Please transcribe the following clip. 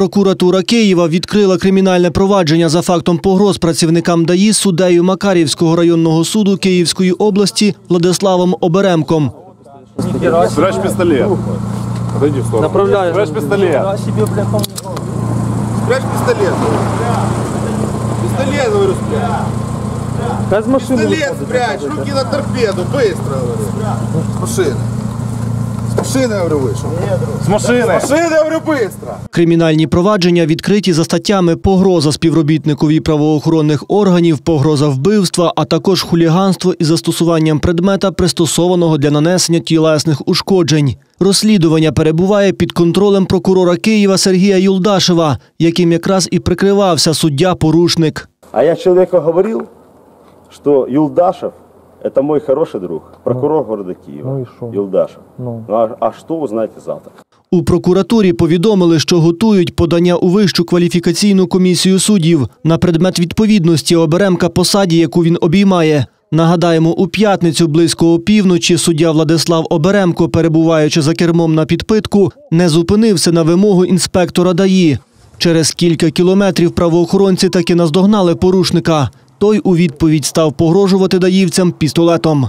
Прокуратура Києва відкрила кримінальне провадження за фактом погроз працівникам ДАІ суддею Макарівського районного суду Київської області Владиславом Оберемком. Спрячь пистолет. Отойди в сторону. Направляю. Спрячь пистолет. Спрячь пистолет. Пистолет, говорю, спрячь. З машини Пистолет спрячь, руки на торпеду, быстро, говорю. С машины С машины, говорю, вышел. С машины. С машины, говорю, быстро. Кримінальні провадження відкриті за статтями погроза співробітникові правоохоронних органів, погроза вбивства, а також хуліганство із застосуванням предмета, пристосованого для нанесення тілесних ушкоджень. Розслідування перебуває під контролем прокурора Києва Сергія Юлдашева, яким якраз і прикривався суддя-порушник. А я человеку говорил, что Юлдашев – это мой хороший друг, прокурор города Киева. Ну и шо? Юлдашев. Ну. а, а что узнаете завтра? У прокуратурі повідомили, що готують подання у вищу кваліфікаційну комісію суддів на предмет відповідності оберемка посаді, яку він обіймає. Нагадаємо, у п'ятницю близько опівночі суддя Владислав Оберемко, перебуваючи за кермом на підпитку, не зупинився на вимогу інспектора ДАІ. Через кілька кілометрів правоохоронці таки наздогнали порушника. Той у відповідь став погрожувати даївцям пістолетом.